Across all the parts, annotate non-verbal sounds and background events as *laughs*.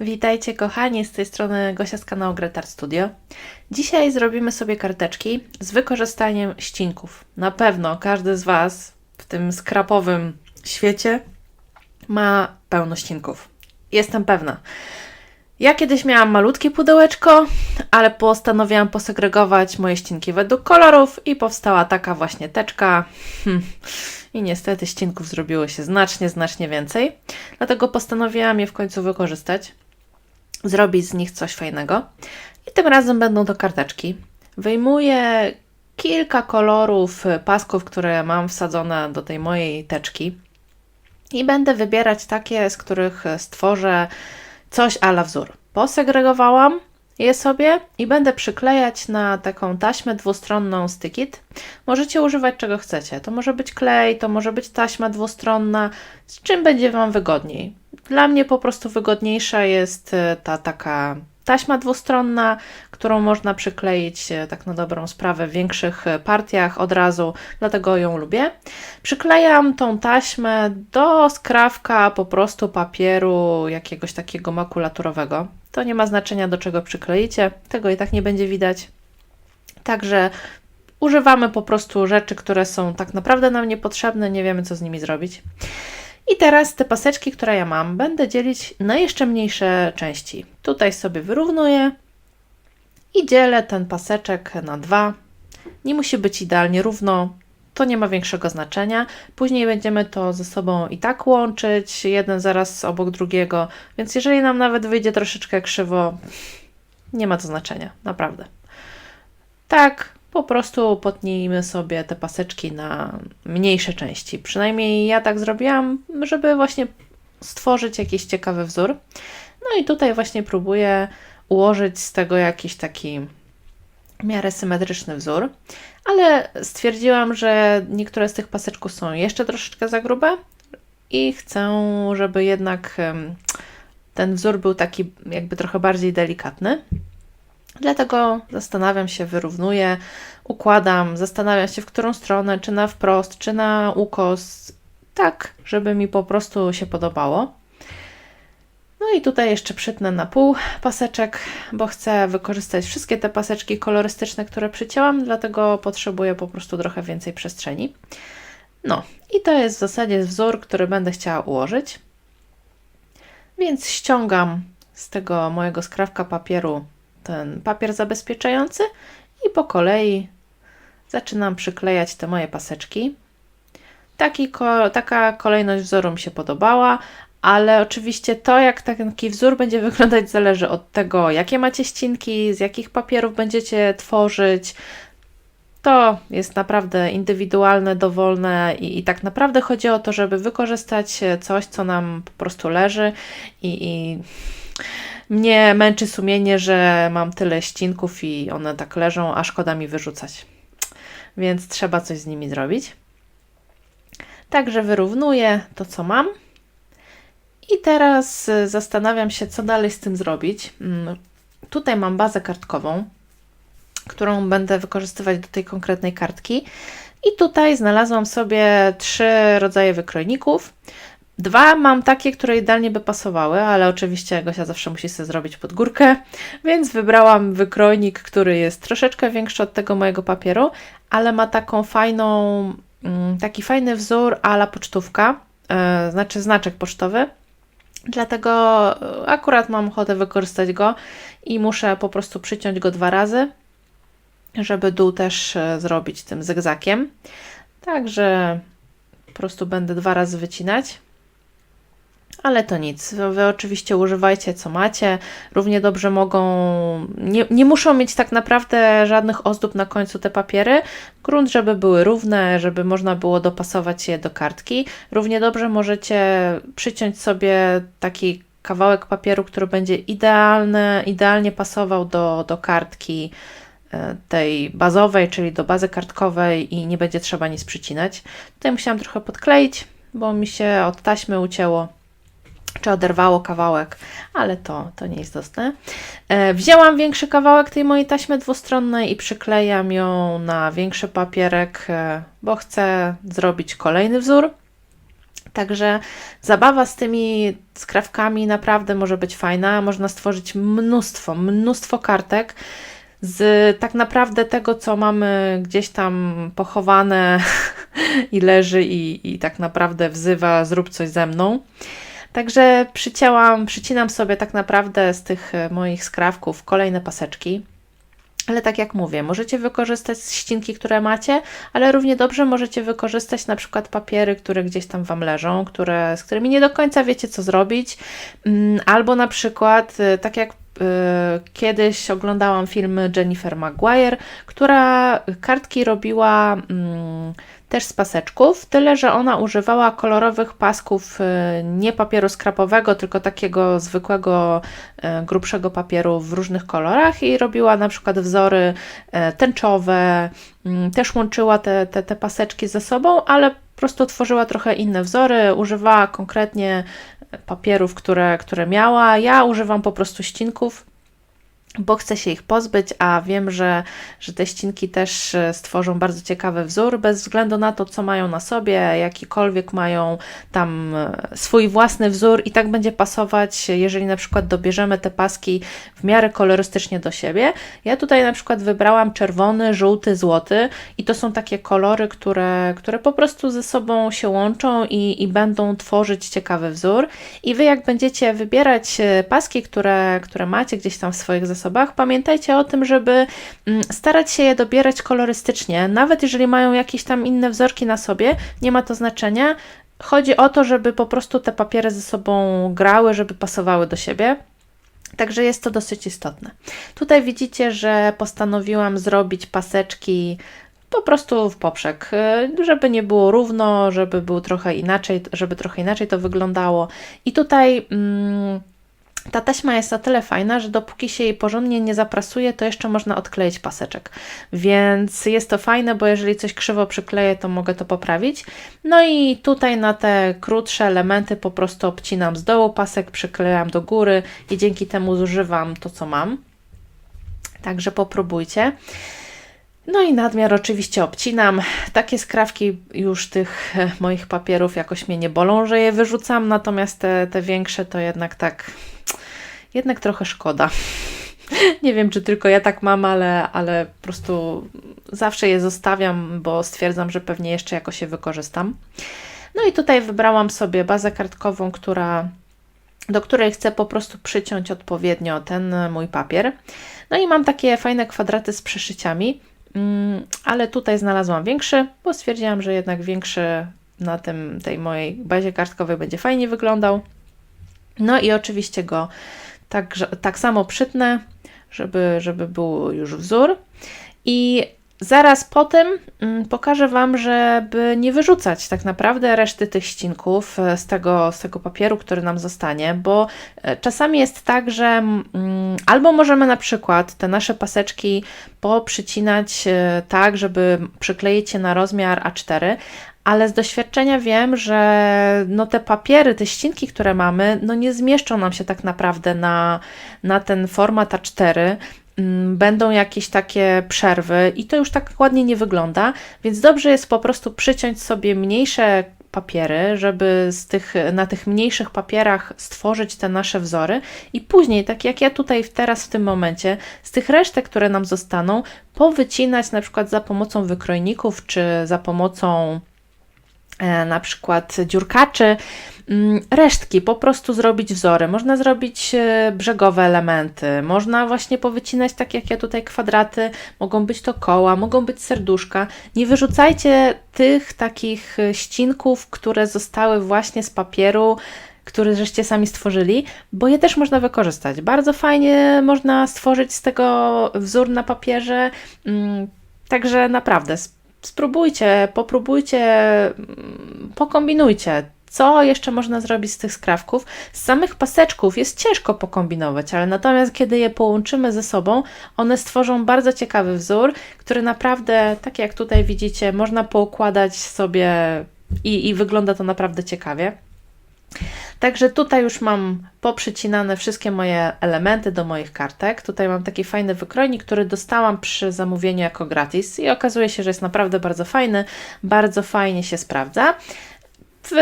Witajcie kochani, z tej strony Gosia z kanału Gretar Studio. Dzisiaj zrobimy sobie karteczki z wykorzystaniem ścinków. Na pewno każdy z Was w tym skrapowym świecie ma pełno ścinków. Jestem pewna. Ja kiedyś miałam malutkie pudełeczko, ale postanowiłam posegregować moje ścinki według kolorów i powstała taka właśnie teczka. Hmm. I niestety ścinków zrobiło się znacznie, znacznie więcej. Dlatego postanowiłam je w końcu wykorzystać, zrobić z nich coś fajnego. I tym razem będą to karteczki. Wyjmuję kilka kolorów pasków, które mam wsadzone do tej mojej teczki. I będę wybierać takie, z których stworzę coś ala wzór. Posegregowałam je sobie i będę przyklejać na taką taśmę dwustronną stykit. Możecie używać czego chcecie. To może być klej, to może być taśma dwustronna, z czym będzie Wam wygodniej. Dla mnie po prostu wygodniejsza jest e, ta taka taśma dwustronna, którą można przykleić e, tak na dobrą sprawę w większych e, partiach od razu, dlatego ją lubię. Przyklejam tą taśmę do skrawka po prostu papieru jakiegoś takiego makulaturowego. To nie ma znaczenia do czego przykleicie, tego i tak nie będzie widać. Także używamy po prostu rzeczy, które są tak naprawdę nam niepotrzebne, nie wiemy co z nimi zrobić. I teraz te paseczki, które ja mam, będę dzielić na jeszcze mniejsze części. Tutaj sobie wyrównuję i dzielę ten paseczek na dwa. Nie musi być idealnie równo, to nie ma większego znaczenia. Później będziemy to ze sobą i tak łączyć, jeden zaraz obok drugiego, więc jeżeli nam nawet wyjdzie troszeczkę krzywo, nie ma to znaczenia, naprawdę. Tak, po prostu potnijmy sobie te paseczki na mniejsze części. Przynajmniej ja tak zrobiłam, żeby właśnie stworzyć jakiś ciekawy wzór. No i tutaj właśnie próbuję ułożyć z tego jakiś taki w miarę symetryczny wzór, ale stwierdziłam, że niektóre z tych paseczków są jeszcze troszeczkę za grube i chcę, żeby jednak ten wzór był taki jakby trochę bardziej delikatny. Dlatego zastanawiam się, wyrównuję, układam, zastanawiam się w którą stronę, czy na wprost, czy na ukos, tak, żeby mi po prostu się podobało. No i tutaj jeszcze przytnę na pół paseczek, bo chcę wykorzystać wszystkie te paseczki kolorystyczne, które przycięłam, dlatego potrzebuję po prostu trochę więcej przestrzeni. No i to jest w zasadzie wzór, który będę chciała ułożyć. Więc ściągam z tego mojego skrawka papieru ten papier zabezpieczający i po kolei zaczynam przyklejać te moje paseczki. Taki, taka kolejność wzoru mi się podobała, ale oczywiście to, jak taki wzór będzie wyglądać, zależy od tego, jakie macie ścinki, z jakich papierów będziecie tworzyć. To jest naprawdę indywidualne, dowolne i, i tak naprawdę chodzi o to, żeby wykorzystać coś, co nam po prostu leży i, i mnie męczy sumienie, że mam tyle ścinków i one tak leżą, a szkoda mi wyrzucać. Więc trzeba coś z nimi zrobić. Także wyrównuję to, co mam. I teraz y, zastanawiam się, co dalej z tym zrobić. Mm, Tutaj mam bazę kartkową, którą będę wykorzystywać do tej konkretnej kartki. I tutaj znalazłam sobie trzy rodzaje wykrojników. Dwa mam takie, które idealnie by pasowały, ale oczywiście Gosia zawsze musi sobie zrobić pod górkę, więc wybrałam wykrojnik, który jest troszeczkę większy od tego mojego papieru, ale ma taką fajną, mm, taki fajny wzór ala pocztówka, yy, znaczy znaczek pocztowy. Dlatego e, akurat mam ochotę wykorzystać go i muszę po prostu przyciąć go dwa razy, żeby dół też e, zrobić tym zygzakiem. Także po prostu będę dwa razy wycinać. Ale to nic. Wy oczywiście używajcie co macie. Równie dobrze mogą. Nie, nie muszą mieć tak naprawdę żadnych ozdób na końcu te papiery. Grunt, żeby były równe, żeby można było dopasować je do kartki. Równie dobrze możecie przyciąć sobie taki kawałek papieru, który będzie idealny, idealnie pasował do, do kartki e, tej bazowej, czyli do bazy kartkowej i nie będzie trzeba nic przycinać. Tutaj musiałam trochę podkleić, bo mi się od taśmy ucięło czy oderwało kawałek, ale to, to nie jest istotne. E, wzięłam większy kawałek tej mojej taśmy dwustronnej i przyklejam ją na większy papierek, e, bo chcę zrobić kolejny wzór. Także zabawa z tymi skrawkami naprawdę może być fajna. Można stworzyć mnóstwo, mnóstwo kartek z tak naprawdę tego, co mamy gdzieś tam pochowane *laughs* i leży i, i tak naprawdę wzywa zrób coś ze mną. Także przycięłam, przycinam sobie tak naprawdę z tych e, moich skrawków kolejne paseczki. Ale tak jak mówię, możecie wykorzystać ścinki, które macie, ale równie dobrze możecie wykorzystać na przykład papiery, które gdzieś tam Wam leżą, które, z którymi nie do końca wiecie, co zrobić, mm, albo na przykład, e, tak jak e, kiedyś oglądałam film Jennifer Maguire, która kartki robiła mm, też z paseczków, tyle że ona używała kolorowych pasków e, nie papieru skrapowego, tylko takiego zwykłego, e, grubszego papieru w różnych kolorach i robiła na przykład wzory e, tęczowe, też łączyła te, te, te paseczki ze sobą, ale po prostu tworzyła trochę inne wzory, używała konkretnie papierów, które, które miała. Ja używam po prostu ścinków bo chcę się ich pozbyć, a wiem, że, że te ścinki też e, stworzą bardzo ciekawy wzór, bez względu na to, co mają na sobie, jakikolwiek mają tam e, swój własny wzór i tak będzie pasować, jeżeli na przykład dobierzemy te paski w miarę kolorystycznie do siebie. Ja tutaj na przykład wybrałam czerwony, żółty, złoty i to są takie kolory, które, które po prostu ze sobą się łączą i, i będą tworzyć ciekawy wzór. I Wy jak będziecie wybierać e, paski, które, które macie gdzieś tam w swoich zasobach, pamiętajcie o tym, żeby mm, starać się je dobierać kolorystycznie, nawet jeżeli mają jakieś tam inne wzorki na sobie, nie ma to znaczenia. Chodzi o to, żeby po prostu te papiery ze sobą grały, żeby pasowały do siebie. Także jest to dosyć istotne. Tutaj widzicie, że postanowiłam zrobić paseczki po prostu w poprzek, żeby nie było równo, żeby było trochę inaczej, żeby trochę inaczej to wyglądało. I tutaj. Mm, ta taśma jest na tyle fajna, że dopóki się jej porządnie nie zaprasuje, to jeszcze można odkleić paseczek. Więc jest to fajne, bo jeżeli coś krzywo przykleję, to mogę to poprawić. No i tutaj na te krótsze elementy po prostu obcinam z dołu pasek, przyklejam do góry i dzięki temu zużywam to, co mam. Także popróbujcie. No i nadmiar oczywiście obcinam. Takie skrawki już tych e, moich papierów jakoś mnie nie bolą, że je wyrzucam, natomiast te, te większe to jednak tak jednak trochę szkoda. *laughs* Nie wiem, czy tylko ja tak mam, ale, ale po prostu zawsze je zostawiam, bo stwierdzam, że pewnie jeszcze jakoś je wykorzystam. No i tutaj wybrałam sobie bazę kartkową, która, do której chcę po prostu przyciąć odpowiednio ten mój papier. No i mam takie fajne kwadraty z przeszyciami, ale tutaj znalazłam większy, bo stwierdziłam, że jednak większy na tym, tej mojej bazie kartkowej będzie fajnie wyglądał. No i oczywiście go tak, tak samo przytnę, żeby, żeby był już wzór. I zaraz po tym mm, pokażę Wam, żeby nie wyrzucać tak naprawdę reszty tych ścinków e, z tego, z tego papieru, który nam zostanie, bo e, czasami jest tak, że mm, albo możemy na przykład te nasze paseczki poprzycinać e, tak, żeby przykleić je na rozmiar A4, ale z doświadczenia wiem, że no te papiery, te ścinki, które mamy, no nie zmieszczą nam się tak naprawdę na, na ten format A4. Mm, będą jakieś takie przerwy i to już tak ładnie nie wygląda, więc dobrze jest po prostu przyciąć sobie mniejsze papiery, żeby z tych, na tych mniejszych papierach stworzyć te nasze wzory i później, tak jak ja tutaj teraz w tym momencie, z tych resztek, które nam zostaną, powycinać na przykład za pomocą wykrojników czy za pomocą na przykład dziurkaczy, mm, resztki, po prostu zrobić wzory. Można zrobić e, brzegowe elementy, można właśnie powycinać tak jak ja tutaj kwadraty, mogą być to koła, mogą być serduszka. Nie wyrzucajcie tych takich ścinków, które zostały właśnie z papieru, który żeście sami stworzyli, bo je też można wykorzystać. Bardzo fajnie można stworzyć z tego wzór na papierze, mm, także naprawdę spróbujcie, popróbujcie, mm, pokombinujcie. Co jeszcze można zrobić z tych skrawków? Z samych paseczków jest ciężko pokombinować, ale natomiast kiedy je połączymy ze sobą, one stworzą bardzo ciekawy wzór, który naprawdę, tak jak tutaj widzicie, można poukładać sobie i, i wygląda to naprawdę ciekawie. Także tutaj już mam poprzycinane wszystkie moje elementy do moich kartek. Tutaj mam taki fajny wykrojnik, który dostałam przy zamówieniu jako gratis i okazuje się, że jest naprawdę bardzo fajny, bardzo fajnie się sprawdza. W,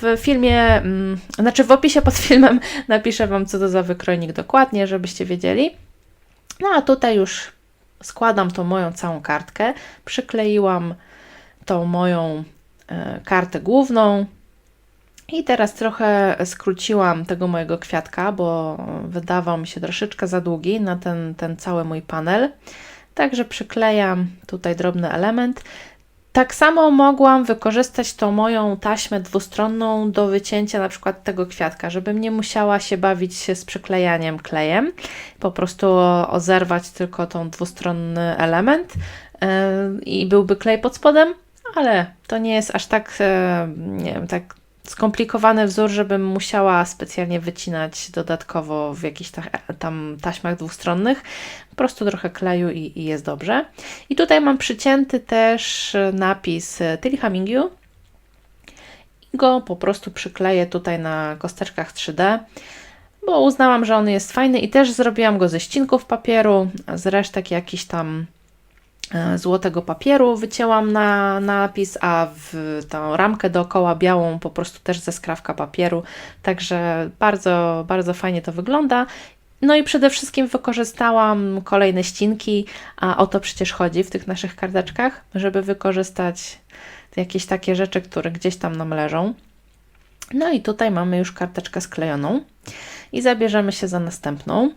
w filmie, mm, znaczy w opisie pod *laughs* filmem napiszę Wam, co to za wykrojnik dokładnie, żebyście wiedzieli. No a tutaj już składam tą moją całą kartkę. Przykleiłam tą moją e, kartę główną. I teraz trochę skróciłam tego mojego kwiatka, bo wydawał mi się troszeczkę za długi na ten, ten cały mój panel. Także przyklejam tutaj drobny element. Tak samo mogłam wykorzystać tą moją taśmę dwustronną do wycięcia na przykład tego kwiatka, żebym nie musiała się bawić się z przyklejaniem klejem, po prostu ozerwać tylko tą dwustronny element yy, i byłby klej pod spodem, ale to nie jest aż tak, yy, nie wiem, tak skomplikowany wzór, żebym musiała specjalnie wycinać dodatkowo w jakichś ta, tam taśmach dwustronnych. Po prostu trochę kleju i, i jest dobrze. I tutaj mam przycięty też napis Tilly Humming i go po prostu przykleję tutaj na kosteczkach 3D bo uznałam, że on jest fajny i też zrobiłam go ze ścinków papieru, z resztek jakichś tam złotego papieru wycięłam na napis, a w tą ramkę dookoła białą po prostu też ze skrawka papieru, także bardzo, bardzo fajnie to wygląda. No i przede wszystkim wykorzystałam kolejne ścinki, a o to przecież chodzi w tych naszych karteczkach, żeby wykorzystać jakieś takie rzeczy, które gdzieś tam nam leżą. No i tutaj mamy już karteczkę sklejoną i zabierzemy się za następną.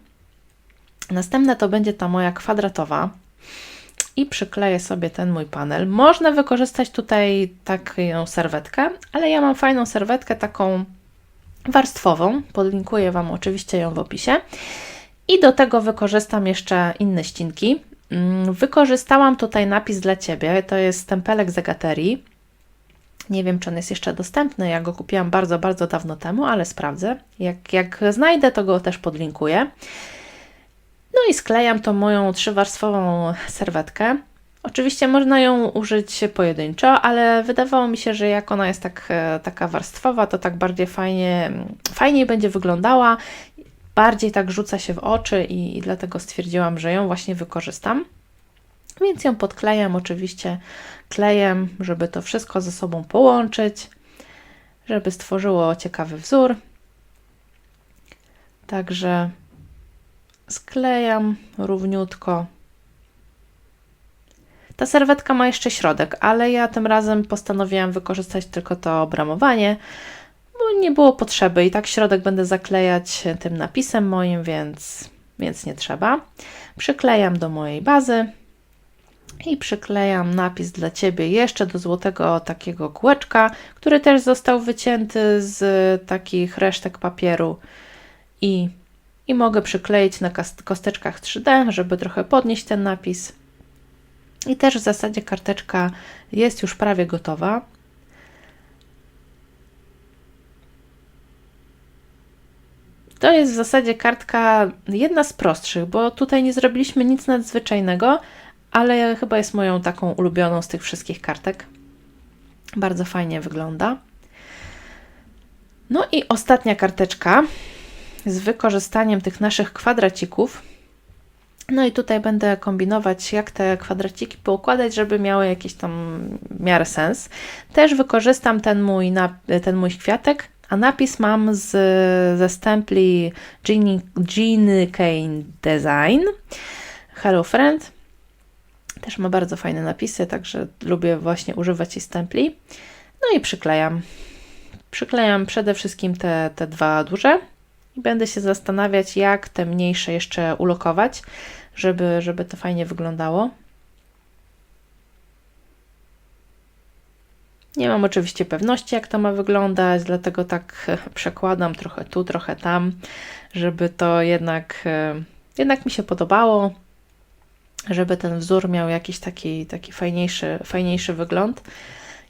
Następna to będzie ta moja kwadratowa, i przykleję sobie ten mój panel. Można wykorzystać tutaj taką serwetkę, ale ja mam fajną serwetkę taką warstwową. Podlinkuję Wam oczywiście ją w opisie. I do tego wykorzystam jeszcze inne ścinki. Mm, wykorzystałam tutaj napis dla Ciebie, to jest stempelek z Agaterii. Nie wiem, czy on jest jeszcze dostępny. Ja go kupiłam bardzo, bardzo dawno temu, ale sprawdzę. Jak, jak znajdę, to go też podlinkuję. No i sklejam tą moją trzywarstwową serwetkę. Oczywiście można ją użyć pojedynczo, ale wydawało mi się, że jak ona jest tak, e, taka warstwowa, to tak bardziej fajnie, fajniej będzie wyglądała, bardziej tak rzuca się w oczy i, i dlatego stwierdziłam, że ją właśnie wykorzystam. Więc ją podklejam oczywiście klejem, żeby to wszystko ze sobą połączyć, żeby stworzyło ciekawy wzór. Także sklejam równiutko. Ta serwetka ma jeszcze środek, ale ja tym razem postanowiłam wykorzystać tylko to obramowanie, bo nie było potrzeby i tak środek będę zaklejać tym napisem moim, więc, więc nie trzeba. Przyklejam do mojej bazy i przyklejam napis dla Ciebie jeszcze do złotego takiego kółeczka, który też został wycięty z takich resztek papieru i i mogę przykleić na kosteczkach 3D, żeby trochę podnieść ten napis. I też w zasadzie karteczka jest już prawie gotowa. To jest w zasadzie kartka jedna z prostszych, bo tutaj nie zrobiliśmy nic nadzwyczajnego, ale chyba jest moją taką ulubioną z tych wszystkich kartek. Bardzo fajnie wygląda. No i ostatnia karteczka z wykorzystaniem tych naszych kwadracików. No i tutaj będę kombinować, jak te kwadraciki poukładać, żeby miały jakiś tam miarę sens. Też wykorzystam ten mój, ten mój kwiatek, a napis mam z, ze stempli Genie Kane Design. Hello Friend. Też ma bardzo fajne napisy, także lubię właśnie używać jej stempli. No i przyklejam. Przyklejam przede wszystkim te, te dwa duże i będę się zastanawiać, jak te mniejsze jeszcze ulokować, żeby, żeby to fajnie wyglądało. Nie mam oczywiście pewności, jak to ma wyglądać, dlatego tak przekładam trochę tu, trochę tam, żeby to jednak, jednak mi się podobało, żeby ten wzór miał jakiś taki, taki fajniejszy, fajniejszy wygląd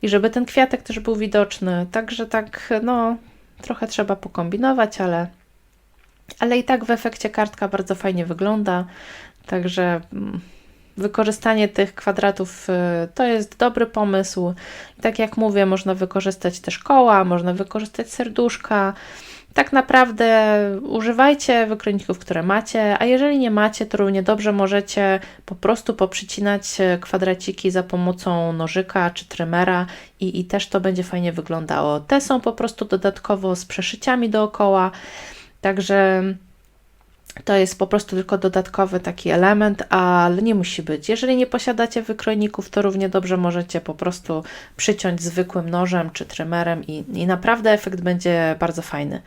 i żeby ten kwiatek też był widoczny. Także tak, no, trochę trzeba pokombinować, ale ale i tak w efekcie kartka bardzo fajnie wygląda, także mm, wykorzystanie tych kwadratów y, to jest dobry pomysł. Tak jak mówię, można wykorzystać też koła, można wykorzystać serduszka, Tak naprawdę używajcie wykrojników, które macie, a jeżeli nie macie, to równie dobrze możecie po prostu poprzycinać kwadraciki za pomocą nożyka czy trymera i, i też to będzie fajnie wyglądało. Te są po prostu dodatkowo z przeszyciami dookoła, także to jest po prostu tylko dodatkowy taki element, ale nie musi być. Jeżeli nie posiadacie wykrojników, to równie dobrze możecie po prostu przyciąć zwykłym nożem czy trymerem i, i naprawdę efekt będzie bardzo fajny.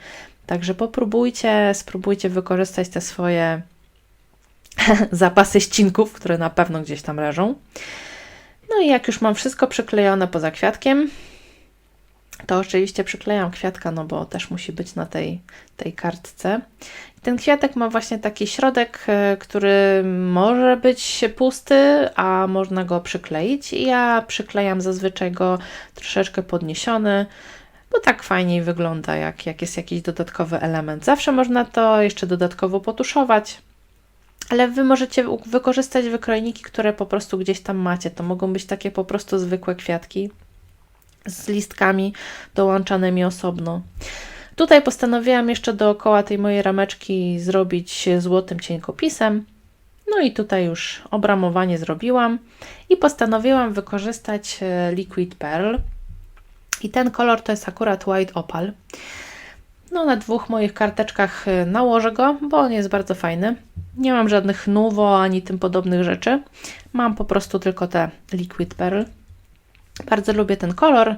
Także popróbujcie, spróbujcie wykorzystać te swoje *laughs* zapasy ścinków, które na pewno gdzieś tam leżą. No i jak już mam wszystko przyklejone poza kwiatkiem, to oczywiście przyklejam kwiatka, no bo też musi być na tej, tej kartce. Ten kwiatek ma właśnie taki środek, e, który może być pusty, a można go przykleić. I ja przyklejam zazwyczaj go troszeczkę podniesiony, bo tak fajniej wygląda, jak, jak jest jakiś dodatkowy element. Zawsze można to jeszcze dodatkowo potuszować. Ale Wy możecie wykorzystać wykrojniki, które po prostu gdzieś tam macie. To mogą być takie po prostu zwykłe kwiatki z listkami dołączanymi osobno. Tutaj postanowiłam jeszcze dookoła tej mojej rameczki zrobić złotym cienkopisem. No i tutaj już obramowanie zrobiłam i postanowiłam wykorzystać e, Liquid Pearl. I ten kolor to jest akurat White Opal. No na dwóch moich karteczkach e, nałożę go, bo on jest bardzo fajny. Nie mam żadnych nuwo ani tym podobnych rzeczy. Mam po prostu tylko te Liquid Pearl. Bardzo lubię ten kolor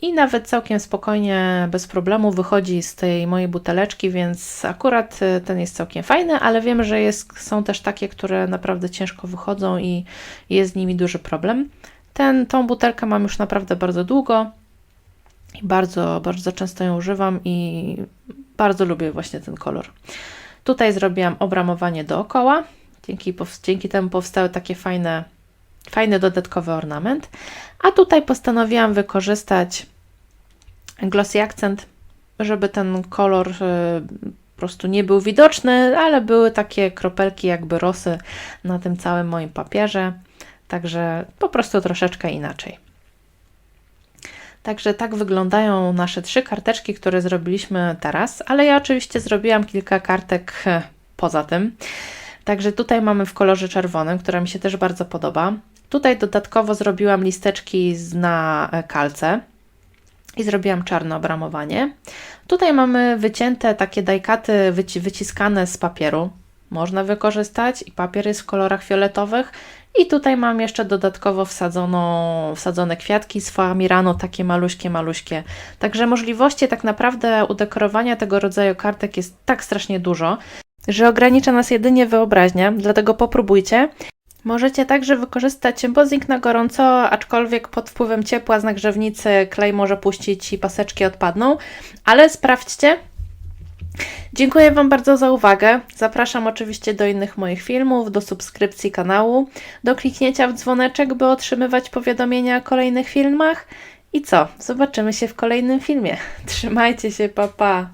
i nawet całkiem spokojnie, bez problemu wychodzi z tej mojej buteleczki, więc akurat y, ten jest całkiem fajny, ale wiem, że jest, są też takie, które naprawdę ciężko wychodzą i jest z nimi duży problem. Ten, tą butelkę mam już naprawdę bardzo długo i bardzo, bardzo często ją używam i bardzo lubię właśnie ten kolor. Tutaj zrobiłam obramowanie dookoła, dzięki, dzięki temu powstały takie fajne fajny dodatkowy ornament. A tutaj postanowiłam wykorzystać glossy akcent, żeby ten kolor y, po prostu nie był widoczny, ale były takie kropelki jakby rosy na tym całym moim papierze. Także po prostu troszeczkę inaczej. Także tak wyglądają nasze trzy karteczki, które zrobiliśmy teraz, ale ja oczywiście zrobiłam kilka kartek e, poza tym. Także tutaj mamy w kolorze czerwonym, która mi się też bardzo podoba. Tutaj dodatkowo zrobiłam listeczki na kalce i zrobiłam czarne obramowanie. Tutaj mamy wycięte takie dajkaty wyci wyciskane z papieru. Można wykorzystać i papier jest w kolorach fioletowych. I tutaj mam jeszcze dodatkowo wsadzono, wsadzone kwiatki z takie maluśkie, maluśkie. Także możliwości tak naprawdę udekorowania tego rodzaju kartek jest tak strasznie dużo, że ogranicza nas jedynie wyobraźnia, dlatego popróbujcie. Możecie także wykorzystać embossing na gorąco, aczkolwiek pod wpływem ciepła z nagrzewnicy klej może puścić i paseczki odpadną, ale sprawdźcie. Dziękuję Wam bardzo za uwagę. Zapraszam oczywiście do innych moich filmów, do subskrypcji kanału, do kliknięcia w dzwoneczek, by otrzymywać powiadomienia o kolejnych filmach. I co? Zobaczymy się w kolejnym filmie. *laughs* Trzymajcie się, papa. Pa.